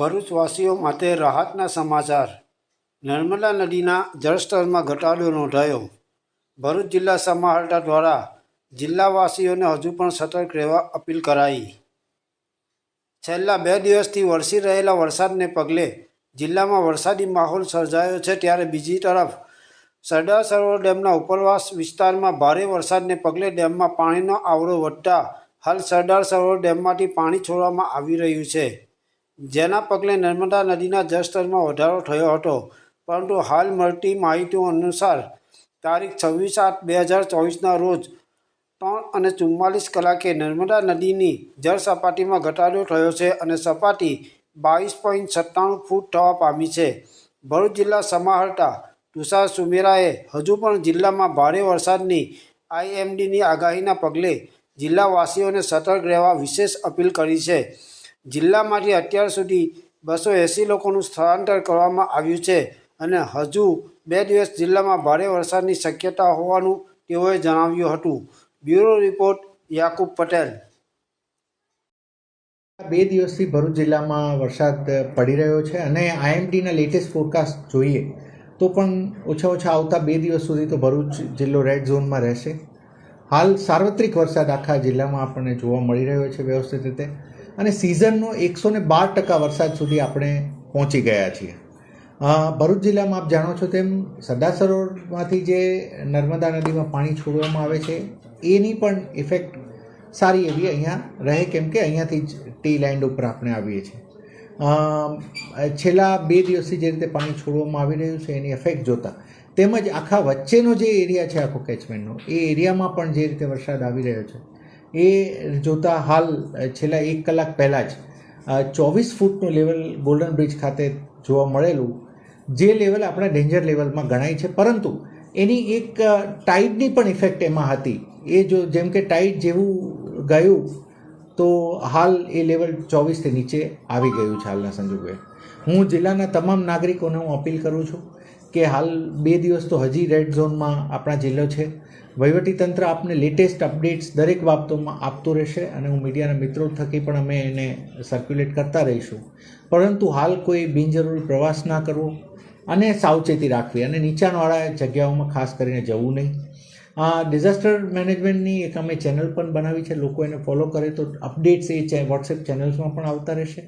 ભરૂચવાસીઓ માટે રાહતના સમાચાર. નર્મદા નદીના જળસ્તરમાં ઘટાડો નોંધાયો. ભરૂચ જિલ્લા સમાહર્તા દ્વારા જિલ્લાવાસીઓને હજુ પણ સતર્ક રહેવા અપીલ કરાઈ. છેલ્લા બે દિવસથી વરસી રહેલા વરસાદને પગલે જિલ્લામાં વરસાદી માહોલ સર્જાયો છે ત્યારે બીજી તરફ સરદાર સરોવર ડેમના ઉપરવાસ વિસ્તારમાં ભારે વરસાદને પગલે ડેમમાં પાણીનો આવરો વધતા હાલ સરદાર સરોવર ડેમમાંથી પાણી છોડવામાં આવી રહ્યું છે. જેના પગલે નર્મદા નદીના જળસ્તરમાં વધારો થયો હતો. પરંતુ હાલ મળતી માહિતીઓ અનુસાર તારીખ છવ્વીસ આઠ બે હજાર ચોવીસના રોજ ત્રણ અને ચુમ્માલીસ કલાકે નર્મદા નદીની જળ સપાટીમાં ઘટાડો થયો છે અને સપાટી બાવીસ પોઈન્ટ સત્તાણું ફૂટ થવા પામી છે. ભરૂચ જિલ્લા સમાહર્તા તુષાર સુમેરાએ હજુ પણ જિલ્લામાં ભારે વરસાદની આઈએમડીની આગાહીના પગલે જિલ્લાવાસીઓને સતર્ક રહેવા વિશેષ અપીલ કરી છે. જિલ્લામાંથી અત્યાર સુધી બસો એંસી લોકોનું સ્થળાંતર કરવામાં આવ્યું છે અને હજુ બે દિવસ જિલ્લામાં ભારે વરસાદની શક્યતા હોવાનું તેઓએ જણાવ્યું હતું. Bureau report, Yakub Patel. બે દિવસથી ભરૂચ જિલ્લામાં વરસાદ પડી રહ્યો છે અને આઈએમડીના લેટેસ્ટ ફોરકાસ્ટ જોઈએ તો પણ ઓછા ઓછા આવતા બે દિવસ સુધી તો ભરૂચ જિલ્લો રેડ ઝોનમાં રહેશે. હાલ સાર્વત્રિક વરસાદ આખા જિલ્લામાં આપણને જોવા મળી રહ્યો છે વ્યવસ્થિત રીતે. અને સિઝનનો એકસો ને બાર ટકા વરસાદ સુધી આપણે પહોંચી ગયા છીએ. ભરૂચ જિલ્લામાં આપ જાણો છો તેમ સરદાર સરોવરમાંથી જે નર્મદા નદીમાં પાણી છોડવામાં આવે છે, એની પણ ઇફેક્ટ સારી એવી અહીંયા રહે કેમ કે અહીંયાથી જ ટી લેન્ડ ઉપર આપણે આવીએ છીએ. છેલ્લા બે દિવસથી જે રીતે પાણી છોડવામાં આવી રહ્યું છે એની ઇફેક્ટ જોતા, તેમજ આખા વચ્ચેનો જે એરિયા છે આખો કેચમેન્ટનો એ એરિયામાં પણ જે રીતે વરસાદ આવી રહ્યો છે એ જોતા હાલ છેલ્લા એક કલાક પહેલાં જ ચોવીસ ફૂટનું લેવલ ગોલ્ડન બ્રિજ ખાતે જોવા મળેલું, જે લેવલ આપણા ડેન્જર લેવલમાં ગણાય છે. પરંતુ એની એક ટાઈડની પણ ઇફેક્ટ એમાં હતી. એ જો જેમ કે ટાઈડ જેવું ગયું, તો હાલ એ લેવલ ચોવીસથી નીચે આવી ગયું છે હાલના સંજોગોએ. હું જિલ્લાના તમામ નાગરિકોને હું અપીલ કરું છું કે હાલ બે દિવસ તો હજી રેડ ઝોનમાં આપણા જિલ્લો છે. વહીવટીતંત્ર આપને લેટેસ્ટ અપડેટ્સ દરેક બાબતોમાં આપતું રહેશે અને હું મીડિયાના મિત્રો થકી પણ અમે એને સર્ક્યુલેટ કરતા રહીશું. પરંતુ હાલ કોઈ બિનજરૂરી પ્રવાસ ના કરવો અને સાવચેતી રાખવી અને નીચાણવાળા જગ્યાઓમાં ખાસ કરીને જવું નહીં. આ ડિઝાસ્ટર મેનેજમેન્ટની એક અમે ચેનલ પણ બનાવી છે. લોકો એને ફોલો કરે તો અપડેટ્સ એ વોટ્સએપ ચેનલ્સમાં પણ આવતા રહેશે.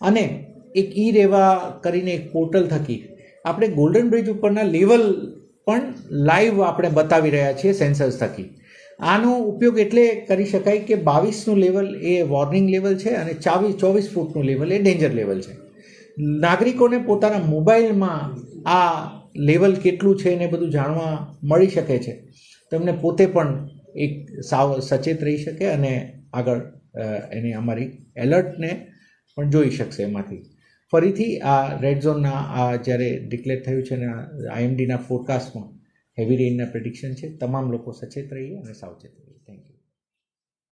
અને એક ઈ, રેવા કરીને એક પોર્ટલ થકી આપણે ગોલ્ડન બ્રિજ ઉપરના લેવલ પણ લાઈવ આપણે બતાવી રહ્યા છીએ સેન્સર્સ થકી. આનો ઉપયોગ એટલે કરી શકાય કે બાવીસનું લેવલ એ વોર્નિંગ લેવલ છે અને ચાવીસ ચોવીસ ફૂટનું લેવલ એ ડેન્જર લેવલ છે. નાગરિકોને પોતાના મોબાઈલમાં આ લેવલ કેટલું છે એને બધું જાણવા મળી શકે છે. તેમને પોતે પણ એક સાવ સચેત રહી શકે અને આગળ એની અમારી એલર્ટને પણ જોઈ શકશે એમાંથી. ફરીથી આ રેડ ઝોનના આ જ્યારે ડિક્લેર થયું છે ને આઈએમડીના ફોરકાસ્ટમાં હેવી રેઇનના પ્રિડિક્શન છે, તમામ લોકો સચેત રહીએ અને સાવચેત રહીએ. Thank you